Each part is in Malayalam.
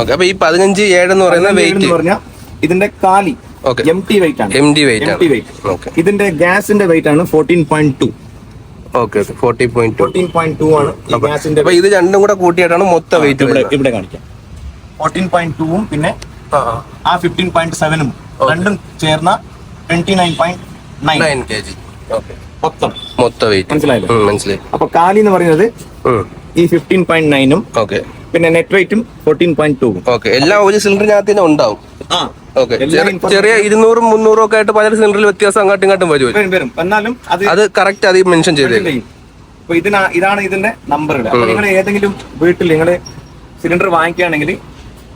ഓക്കെ അപ്പൊ ഈ പതിനഞ്ച് ഏഴ് എന്ന് പറയുന്ന വെയിറ്റ് പറഞ്ഞാൽ ഇതിന്റെ കാലി. എം ടി വെയിറ്റ് ആണ്. M T weight M T weight ഇതിന്റെ ഗ്യാസിന്റെ വെയിറ്റ് ആണ് fourteen point two okay okay forty point fourteen point two ആണ് ഗ്യാസിന്റെ അപ്പൊ ഇത് രണ്ടും കൂടെ കൂട്ടിയിട്ടാണ് മൊത്തം വെയിറ്റ് ഇവിടെ ഇവിടെ കാണിക്കാം. ഫോർട്ടീൻ പോയിന്റ് ടൂവും പിന്നെ ആ ഫിഫ്റ്റീൻ പോയിന്റ് സെവനും രണ്ടും ചേർന്ന twenty nine point nine K G മൊത്തം. മൊത്തം വെയിറ്റ് മനസ്സിലായല്ലോ? മനസ്സിലായി. അപ്പൊ കാലി എന്ന് പറയുന്നത് ഈ ഫിഫ്റ്റീൻ പോയിന്റ് നയനും ഓക്കെ. പിന്നെ നെറ്റ് വെയിറ്റും ഫോർട്ടീൻ പോയിന്റ് ടു ഓക്കെ എല്ലാം ഒരു സിലിണ്ടറിനകത്ത് തന്നെ ഉണ്ടാവും. ആ. ഓക്കെ ചെറിയ ഇരുന്നൂറും മുന്നൂറും ഒക്കെ ആയിട്ട് പല സിലിണ്ടറിൽ വ്യത്യാസം അങ്ങോട്ടും ഇങ്ങോട്ടും വരും. വരും എന്നാലും അത് അത് കറക്റ്റ് അത് മെൻഷൻ ചെയ്തേക്കും. അപ്പൊ ഇതിനാ ഇതാണ് ഇതിന്റെ നമ്പറുകൾ നിങ്ങൾ ഏതെങ്കിലും വീട്ടിൽ നിങ്ങൾ സിലിണ്ടർ വാങ്ങിക്കുകയാണെങ്കിൽ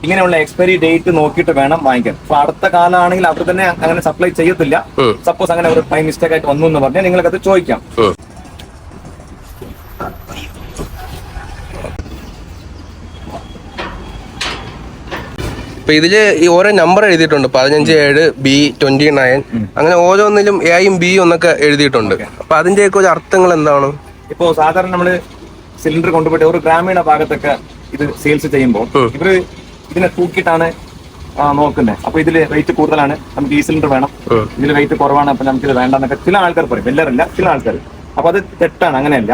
ഇങ്ങനെയുള്ള എക്സ്പയറി ഡേറ്റ് നോക്കിയിട്ട് വേണം വാങ്ങിക്കാൻ. അപ്പൊ അടുത്ത കാലമാണെങ്കിൽ അവർ തന്നെ അങ്ങനെ സപ്ലൈ ചെയ്യത്തില്ല. സപ്പോസ് അങ്ങനെ ഒരു ടൈം മിസ്റ്റേക്ക് ആയിട്ട് വന്നു എന്ന് പറഞ്ഞാൽ നിങ്ങൾക്കത് അത് ചോദിക്കാം ഉം. ഇപ്പൊ ഇതിൽ ഈ ഓരോ നമ്പർ എഴുതിയിട്ടുണ്ട്. പതിനഞ്ച് ഏഴ് ബി ട്വന്റി നയൻ അങ്ങനെ ഓരോന്നിലും എയും ബി എന്നൊക്കെ എഴുതിയിട്ടുണ്ട്. അപ്പൊ അതിന്റെയൊക്കെ ഒരു അർത്ഥങ്ങൾ എന്താണ്? ഇപ്പോ സാധാരണ നമ്മൾ സിലിണ്ടർ കൊണ്ടുപോയിട്ട് ഒരു ഗ്രാമീണ ഭാഗത്തൊക്കെ ഇത് സെയിൽസ് ചെയ്യുമ്പോൾ ഇവർ ഇതിനെ തൂക്കിയിട്ടാണ് നോക്കുന്നത് അപ്പൊ ഇതിൽ റേറ്റ് കൂടുതലാണ്. നമുക്ക് ഈ സിലിണ്ടർ വേണം. ഇതിൽ റേറ്റ് കുറവാണ്. അപ്പൊ നമുക്ക് ഇത് വേണ്ടെന്നൊക്കെ ചില ആൾക്കാർ പറയും. എല്ലാവരല്ല ചില ആൾക്കാർ അപ്പൊ അത് തെറ്റാണ്. അങ്ങനെയല്ല.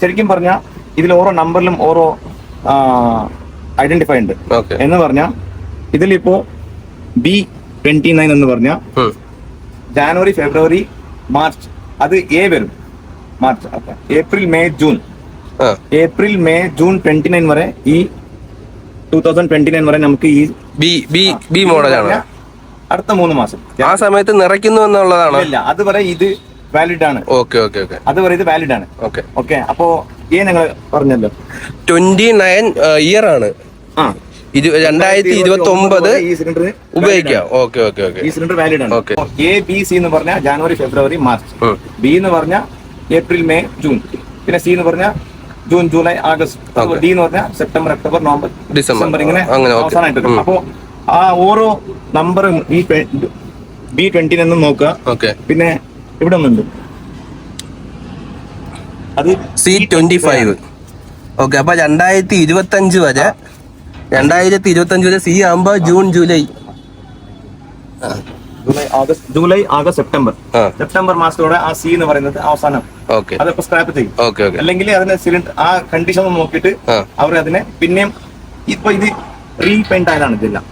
ശരിക്കും പറഞ്ഞാൽ ഇതിൽ ഓരോ നമ്പറിലും ഓരോ ഐഡന്റിഫൈ ഉണ്ട്. എന്ന് പറഞ്ഞാൽ ഇതിലിപ്പോ ബി ട്വന്റി നയൻ എന്ന് പറഞ്ഞ ജാനുവരി ഫെബ്രുവരി മാർച്ച് അത് എ വരും. March April May June April May June twenty nine വരെ ഈ ടൂ തൗസൻഡ് ട്വന്റി നയൻ വരെ നമുക്ക് ഈ ബി ബി ബി മോഡലാണ് അടുത്ത മൂന്ന് മാസം. ആ സമയത്ത് നിറയ്ക്കുന്നു എന്നുള്ളതാണ്. ഇല്ല അതുവരെ ഇത് വാലിഡ് ആണ്. ഓക്കെ ഓക്കെ ഓക്കെ അതുവരെ ഇത് വാലിഡ് ആണ്. ഓക്കെ ഓക്കെ അപ്പോ ഏ നിങ്ങൾ പറഞ്ഞല്ലോ. ട്വന്റി നയൻ ഇയർ ആണ്. ആ. രണ്ടായിരത്തി ഇരുപത്തി ഒമ്പത് ഈ സിലിണ്ടർ ഉപയോഗിക്കാം. ഓക്കെ ഓക്കെ ഓക്കെ ഈ സിലിണ്ടർ വാലിഡ് ആണ്. എ ബി സി എന്ന് പറഞ്ഞാൽ ജാനുവരി ഫെബ്രുവരി മാർച്ച്. ബി എന്ന് പറഞ്ഞാൽ ഏപ്രിൽ മെയ് ജൂൺ. പിന്നെ സി എന്ന് പറഞ്ഞാൽ ജൂൺ ജൂലൈ ആഗസ്റ്റ്. ഡി എന്ന് പറഞ്ഞാൽ സെപ്റ്റംബർ ഒക്ടോബർ നവംബർ ഡിസംബർ. ഇങ്ങനെ അവസാനമായിട്ട് അപ്പോ ആ ഓരോ നമ്പറും ഈ ബി ട്വന്റി എന്നും നോക്കുക. പിന്നെ ഇവിടെ ഒന്നുണ്ട്. അത് സി ട്വന്റി ഫൈവ് ഓക്കെ അപ്പൊ രണ്ടായിരത്തി ഇരുപത്തി അഞ്ച് വരെ രണ്ടായിരത്തി ഇരുപത്തി അഞ്ച് വരെ സി ആകുമ്പോ June July. July August July August September. September മാസത്തോടെ ആ സി എന്ന് പറയുന്നത് അവസാനം. അതൊക്കെ സ്ക്രാപ്പ് ചെയ്യും. അല്ലെങ്കിൽ അതിനെ സിലിണ്ടർ ആ കണ്ടീഷൻ നോക്കിയിട്ട് അവർ അതിനെ പിന്നെയും ഇപ്പൊ ഇത് റീപെയിന്റ് ആയതാണ് ഇതെല്ലാം.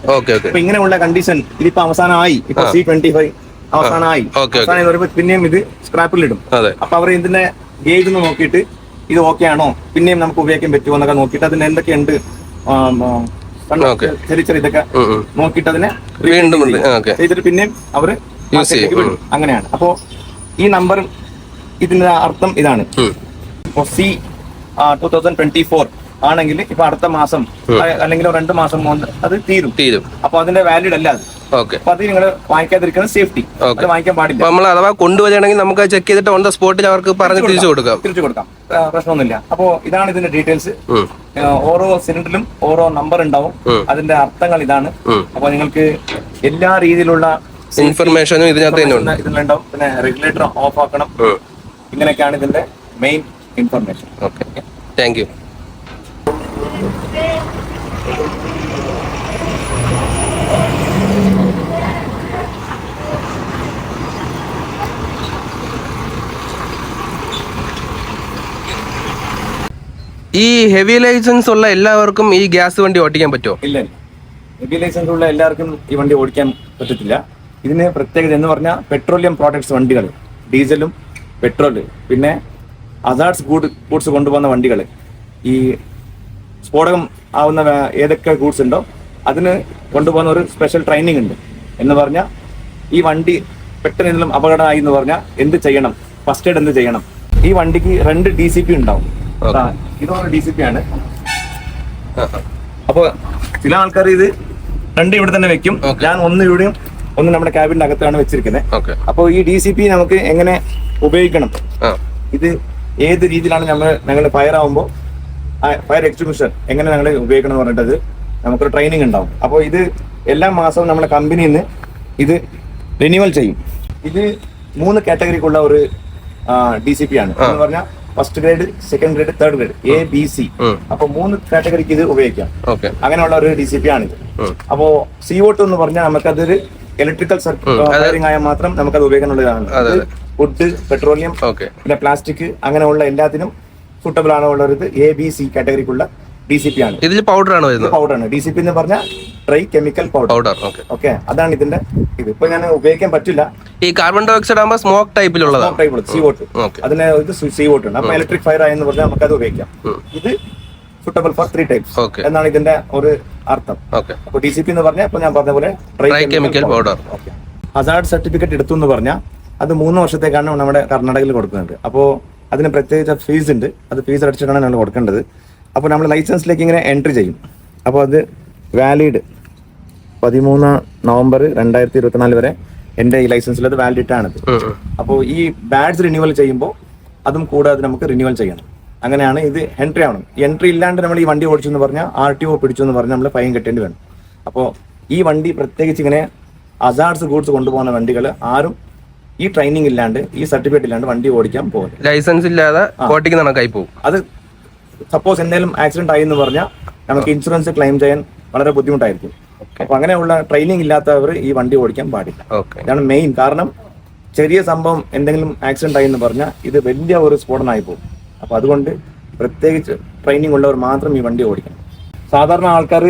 ഇപ്പൊ ഇങ്ങനെയുള്ള കണ്ടീഷൻ ഇതിപ്പോ അവസാനമായി. ഇപ്പൊ. സി ട്വന്റി ഫൈവ് അവസാനമായി. അവസാനം പിന്നെയും ഇത് സ്ക്രാപ്പിൽ ഇടും. അതെ. അപ്പൊ അവർ ഇതിന്റെ ഗേജ് നോക്കിയിട്ട് ഇത് ഓക്കെ ആണോ? പിന്നെയും നമുക്ക് ഉപയോഗിക്കാൻ പറ്റുമോ എന്നൊക്കെ നോക്കിയിട്ട് അതിന് എന്തൊക്കെയുണ്ട്? ചെറിയ ഇതൊക്കെ. നോക്കിയിട്ട് അതിനെ വീണ്ടും ചെയ്തിട്ട് പിന്നെയും അവർ അങ്ങനെയാണ്. അപ്പോ ഈ നമ്പർ ഇതിന്റെ അർത്ഥം ഇതാണ്. ഇപ്പോ C two thousand twenty four ആണെങ്കിൽ ഇപ്പൊ അടുത്ത മാസം അല്ലെങ്കിൽ രണ്ട് മാസം കൊണ്ട് അത് തീരും. തീരും. അപ്പൊ അതിന്റെ വാലിഡ് അല്ല അത്. അപ്പൊ അത് നിങ്ങൾ സേഫ്റ്റി Okay. അത് വാങ്ങിക്കാൻ പാടില്ല. നമ്മൾ അഥവാ കൊണ്ടുവരികയാണെങ്കിൽ നമുക്ക് ചെക്ക് ചെയ്തിട്ട് ഓൺ ദ സ്പോട്ടിൽ അവർക്ക് പറഞ്ഞ് തിരിച്ചു കൊടുക്കാം. തിരിച്ചു കൊടുക്കാം. പ്രശ്നമൊന്നുമില്ല. അപ്പോ ഇതാണ് ഇതിന്റെ ഡീറ്റെയിൽസ്. ഓരോ സിലിണ്ടറിലും ഓരോ നമ്പർ ഉണ്ടാവും. അതിന്റെ അർത്ഥങ്ങൾ ഇതാണ്. അപ്പൊ നിങ്ങൾക്ക് എല്ലാ രീതിയിലുള്ള ഇൻഫർമേഷനും ഇതിനകത്ത് ഇതിലുണ്ടാവും. പിന്നെ റെഗുലേറ്റർ ഓഫ് ആക്കണം. ഇങ്ങനെയൊക്കെയാണ് ഇതിന്റെ main information okay thank you ഈ ഹെവി ലൈസൻസ് ഉള്ള എല്ലാവർക്കും ഈ ഗ്യാസ് വണ്ടി ഓടിക്കാൻ പറ്റുമോ? ഇല്ല ഹെവി ലൈസൻസ് ഉള്ള എല്ലാവർക്കും ഈ വണ്ടി ഓടിക്കാൻ പറ്റത്തില്ല. ഇതിന് പ്രത്യേകത എന്ന് പറഞ്ഞാൽ പെട്രോളിയം പ്രോഡക്ട്സ് വണ്ടികൾ ഡീസലും പെട്രോൾ പിന്നെ അസാർട്സ് ഗൂഡ് ഗൂഡ്സ് കൊണ്ടുപോകുന്ന വണ്ടികൾ. ഈ സ്ഫോടകം ആവുന്ന ഏതൊക്കെ ഗൂഡ്സ് ഉണ്ടോ അതിന് കൊണ്ടുപോകുന്ന ഒരു സ്പെഷ്യൽ ട്രെയിനിങ് ഉണ്ട്. എന്ന് പറഞ്ഞാൽ ഈ വണ്ടി പെട്ടെന്ന് എന്തെങ്കിലും അപകടമായി എന്ന് പറഞ്ഞാൽ എന്ത് ചെയ്യണം? ഫസ്റ്റ് എയ്ഡ് എന്ത് ചെയ്യണം? ഈ വണ്ടിക്ക് രണ്ട് ഡി സി പി ഉണ്ടാവും. Okay. ഇതൊരു ഡി സി പി ആണ്. അപ്പൊ ചില ആൾക്കാർ ഇത് രണ്ട് ഇവിടെ തന്നെ വെക്കും. ഞാൻ ഒന്ന് ഇവിടെയും ഒന്ന് നമ്മുടെ ക്യാബിന്റെ അകത്താണ് വെച്ചിരിക്കുന്നത് അപ്പൊ അപ്പോൾ ഈ ഡി സി പി നമുക്ക് എങ്ങനെ ഉപയോഗിക്കണം? ഇത് ഏത് രീതിയിലാണ് നമ്മൾ ഞങ്ങൾ ഫയർ ആവുമ്പോൾ ഫയർ എക്സ്റ്റിങ്ഷൻ എങ്ങനെ ഞങ്ങൾ ഉപയോഗിക്കണം എന്ന് പറഞ്ഞിട്ടത് നമുക്കൊരു ട്രെയിനിങ് ഉണ്ടാവും. അപ്പോൾ ഇത് എല്ലാ മാസവും നമ്മുടെ കമ്പനിയിൽ നിന്ന് ഇത് റിന്യൂവൽ ചെയ്യും. ഇത് മൂന്ന് കാറ്റഗറിക്കുള്ള ഒരു ഡി സി പി ആണ്. എന്ന് പറഞ്ഞാൽ first grade second grade third grade A B C. അപ്പൊ മൂന്ന് കാറ്റഗറിക്ക് ഇത് ഉപയോഗിക്കാം. അങ്ങനെയുള്ള ഒരു ഡി സി പി ആണിത്. അപ്പോ സി ഒ ടു എന്ന് പറഞ്ഞാൽ നമുക്കതൊരു ഇലക്ട്രിക്കൽ വയറിംഗ് ആയാൽ മാത്രം നമുക്കത് ഉപയോഗിക്കാനുള്ളതാണ്. വുഡ് പെട്രോളിയം പിന്നെ പ്ലാസ്റ്റിക് അങ്ങനെയുള്ള എല്ലാത്തിനും സൂട്ടബിൾ ആണ് ഉള്ളത് എ ബി സി കാറ്റഗറിക്കുള്ള ഡി സി പി ആണ്. ഇതിൽ പൗഡർ ആണ് വരുന്നത്? പൗഡർ ആണ്. ഡി സി പി എന്ന് പറഞ്ഞാൽ dry chemical powder powder okay okay അതാണ് ഇതിന്റെ ഇത്. ഇപ്പൊ ഞാൻ ഉപയോഗിക്കാൻ പറ്റില്ല. ഈ കാർബൺ ഡൈ ഓക്സൈഡ് ആകുമ്പോൾ സ്മോക്ക് ടൈപ്പിലുള്ളതാണ് സി വോട്ട് അതിന് ഇത് സി വോട്ട് ഉണ്ട്. അപ്പൊ ഇലക്ട്രിക് ഫയർ ആയെന്ന് പറഞ്ഞാൽ നമുക്ക് അത് ഉപയോഗിക്കാം ഇത് സൂട്ടബിൾ ഫോർ ത്രീ ടൈപ്സ് എന്നാണ് ഇതിന്റെ ഒരു അർത്ഥം. ഓക്കെ അപ്പൊ ഡി സി പി എന്ന് പറഞ്ഞാൽ ഇപ്പൊ ഞാൻ പറഞ്ഞ പോലെ dry chemical powder hazard certificate എടുത്തു എന്ന് പറഞ്ഞാൽ അത് മൂന്ന് വർഷത്തേക്കാണ് നമ്മുടെ കർണാടകയിൽ കൊടുക്കുന്നത്. അപ്പോൾ അതിന് പ്രത്യേകിച്ച് ഫീസ് ഉണ്ട്. അത് ഫീസ് അടച്ചിട്ടാണ് നമ്മൾ കൊടുക്കേണ്ടത്. അപ്പോൾ നമ്മൾ ലൈസൻസിലേക്ക് ഇങ്ങനെ എൻട്രി ചെയ്യും. അപ്പോൾ അത് വാലിഡ്. പതിമൂന്ന് നവംബർ രണ്ടായിരത്തി ഇരുപത്തിനാല് വരെ എന്റെ ഈ ലൈസൻസിൽ അത് വാലിഡിറ്റ് ആണത്. അപ്പോൾ ഈ ബാഡ്സ് റിന്യൂവൽ ചെയ്യുമ്പോൾ അതും കൂടാതെ നമുക്ക് റിന്യൂവൽ ചെയ്യണം. അങ്ങനെയാണ് ഇത് എൻട്രി ആവണം. എൻട്രി ഇല്ലാണ്ട് നമ്മൾ ഈ വണ്ടി ഓടിച്ചു എന്ന് പറഞ്ഞാൽ ആർ ടി ഒ പിടിച്ചു എന്ന് പറഞ്ഞാൽ നമ്മൾ ഫൈൻ കെട്ടേണ്ടി വേണം അപ്പോൾ ഈ വണ്ടി പ്രത്യേകിച്ച് ഇങ്ങനെ അസാർട്സ് ഗൂഡ്സ് കൊണ്ടുപോകുന്ന വണ്ടികൾ ആരും ഈ ട്രെയിനിങ് ഇല്ലാണ്ട് ഈ സർട്ടിഫിക്കറ്റ് ഇല്ലാണ്ട് വണ്ടി ഓടിക്കാൻ പോകും ലൈസൻസ് ഇല്ലാതെ കണക്കായി പോകും അത് സപ്പോസ് എന്തെങ്കിലും ആക്സിഡന്റ് ആയി എന്ന് പറഞ്ഞാൽ നമുക്ക് ഇൻഷുറൻസ് ക്ലെയിം ചെയ്യാൻ വളരെ ബുദ്ധിമുട്ടായിരിക്കും. അപ്പൊ അങ്ങനെയുള്ള ട്രെയിനിങ് ഇല്ലാത്തവർ ഈ വണ്ടി ഓടിക്കാൻ പാടില്ല. ഇതാണ് മെയിൻ കാരണം. ചെറിയ സംഭവം എന്തെങ്കിലും ആക്സിഡന്റ് ആയി എന്ന് പറഞ്ഞാൽ ഇത് വലിയ ഒരു സ്ഫോടനമായി പോകും. അപ്പൊ അതുകൊണ്ട് പ്രത്യേകിച്ച് ട്രെയിനിങ് ഉള്ളവർ മാത്രം ഈ വണ്ടി ഓടിക്കണം. സാധാരണ ആൾക്കാർ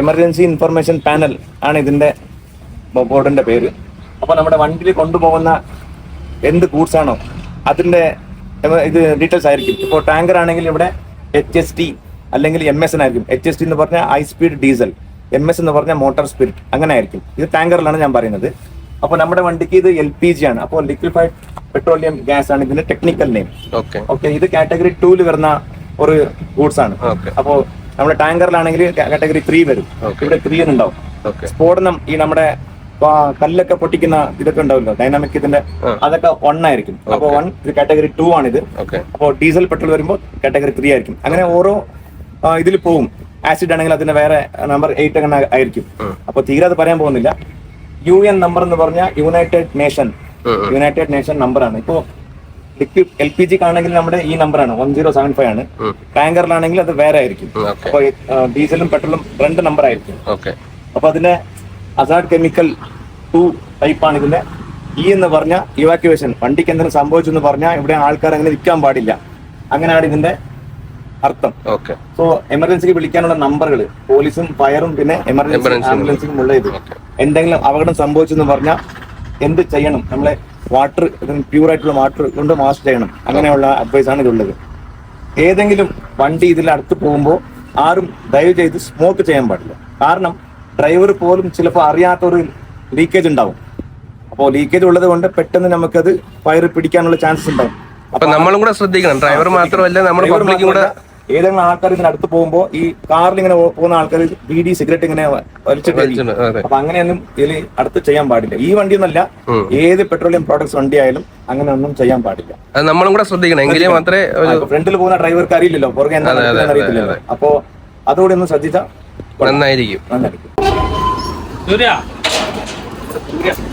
എമർജൻസി ഇൻഫർമേഷൻ പാനൽ ആണ് ഇതിന്റെ ബോർഡിന്റെ പേര്. അപ്പൊ നമ്മുടെ വണ്ടിയിൽ കൊണ്ടുപോകുന്ന എന്ത് ഗൂഡ്സ് ആണോ അതിന്റെ ഇത് ഡീറ്റെയിൽസ് ആയിരിക്കും. ഇപ്പോൾ ടാങ്കർ ആണെങ്കിൽ ഇവിടെ എച്ച് എസ് ടി അല്ലെങ്കിൽ എം എസ് എൻ ആയിരിക്കും. എച്ച് എസ് ടി എന്ന് പറഞ്ഞാൽ high speed diesel M S എന്ന് പറഞ്ഞാൽ മോട്ടോർ സ്പിരിറ്റ് അങ്ങനെ ആയിരിക്കും. ഇത് ടാങ്കറിലാണ് ഞാൻ പറയുന്നത്. അപ്പോൾ നമ്മുടെ വണ്ടിക്ക് ഇത് എൽ പി ജി ആണ്. അപ്പോൾ ലിക്വിഫൈഡ് പെട്രോളിയം ഗ്യാസ് ആണ് ഇതിന്റെ ടെക്നിക്കൽ നെയിം ഓക്കെ ഓക്കെ ഇത് കാറ്റഗറി ടൂൽ വരുന്ന ഒരു ഗൂഡ്സ് ആണ്. അപ്പോൾ നമ്മുടെ ടാങ്കറിലാണെങ്കിൽ കാറ്റഗറി ത്രീ വരും. ഇവിടെ ത്രീ ഉണ്ടാവും. സ്ഫോടനം ഈ നമ്മുടെ കല്ലൊക്കെ പൊട്ടിക്കുന്ന ഇതൊക്കെ ഉണ്ടാവില്ല ഡൈനാമിക് ഇതിന്റെ അതൊക്കെ വൺ ആയിരിക്കും. അപ്പൊ വൺ ഇത് കാറ്റഗറി ടു ആണ് ഇത് അപ്പോൾ ഡീസൽ പെട്രോൾ വരുമ്പോൾ കാറ്റഗറി ത്രീ ആയിരിക്കും. അങ്ങനെ ഓരോ ഇതിൽ പോവും. ആസിഡ് ആണെങ്കിൽ അതിന്റെ വേറെ നമ്പർ എയ്റ്റ് അങ്ങനെ ആയിരിക്കും. അപ്പൊ തീരെ അത് പറയാൻ പോകുന്നില്ല. യു എൻ നമ്പർ എന്ന് പറഞ്ഞാൽ united nation. United nation number ആണ്. ഇപ്പോൾ ലിക്വിഡ് എൽ പി ജിക്ക് ആണെങ്കിൽ നമ്മുടെ ഈ നമ്പറാണ് വൺ സീറോ സെവൻ ഫൈവ് ആണ്. ടാങ്കറിലാണെങ്കിൽ അത് വേറെ ആയിരിക്കും. അപ്പൊ അപ്പോൾ ഡീസലും പെട്രോളും രണ്ട് നമ്പർ ആയിരിക്കും. ഓക്കെ അപ്പൊ അതിന്റെ അസാഡ് കെമിക്കൽ ടു ടൈപ്പ് ആണ് ഇതിന്റെ. ഇ എന്ന് പറഞ്ഞ ഇവാക്യുവേഷൻ വണ്ടിക്ക് എന്തെങ്കിലും സംഭവിച്ചു എന്ന് പറഞ്ഞാൽ ഇവിടെ ആൾക്കാർ അങ്ങനെ നിൽക്കാൻ പാടില്ല. അങ്ങനെയാണ് ഇതിന്റെ അർത്ഥം. ഓക്കെ സോ എമർജൻസിക്ക് വിളിക്കാനുള്ള നമ്പറുകൾ പോലീസും ഫയറും പിന്നെ എമർജൻസി ആംബുലൻസും ഉള്ള ഇത്. എന്തെങ്കിലും അപകടം സംഭവിച്ചു എന്ന് പറഞ്ഞാൽ എന്ത് ചെയ്യണം? നമ്മളെ വാട്ടർ പ്യൂർ ആയിട്ടുള്ള വാട്ടർ കൊണ്ട് മാസ് ചെയ്യണം. അങ്ങനെയുള്ള അഡ്വൈസ് ആണ് ഇതുള്ളത് ഏതെങ്കിലും വണ്ടി ഇതിൽ അടുത്ത് പോകുമ്പോൾ ആരും ഡ്രൈവ് ചെയ്ത് സ്മോക്ക് ചെയ്യാൻ പാടില്ല. കാരണം ഡ്രൈവർ പോലും ചിലപ്പോൾ അറിയാത്ത ഒരു ലീക്കേജ് ഉണ്ടാവും. അപ്പോൾ ലീക്കേജ് ഉള്ളത് കൊണ്ട് പെട്ടെന്ന് നമുക്കത് ഫയർ പിടിക്കാനുള്ള ചാൻസ് ഉണ്ടാവും. അപ്പൊ നമ്മളും കൂടെ ശ്രദ്ധിക്കണം. ഡ്രൈവർ മാത്രമല്ല നമ്മുടെ Driver പബ്ലിക്കും കൂടെ ഏതെങ്കിലും ആൾക്കാർ ഇതിന് അടുത്ത് പോകുമ്പോൾ ഈ കാറിൽ ഇങ്ങനെ പോകുന്ന ആൾക്കാർ ബീഡി സിഗരറ്റ് ഇങ്ങനെ വലിച്ചിട്ട്. അപ്പൊ അങ്ങനെയൊന്നും ഇതിൽ അടുത്ത് ചെയ്യാൻ പാടില്ല. ഈ വണ്ടി ഒന്നല്ല ഏത് പെട്രോളിയം പ്രോഡക്ട്സ് വണ്ടി ആയാലും അങ്ങനെ ഒന്നും ചെയ്യാൻ പാടില്ല. അത് നമ്മളും കൂടെ ശ്രദ്ധിക്കണം. എങ്കിലേ മാത്രമേ ഒരു ഫ്രണ്ടിൽ പോകുന്ന ഡ്രൈവർക്ക് അറിയില്ലല്ലോ. പുറകെ എന്താ അറിയത്തില്ലല്ലോ. അപ്പോ അതുകൂടി ഒന്ന് ശ്രദ്ധിച്ചാൽ നന്നായിരിക്കും. നന്നായിരിക്കും. 这 是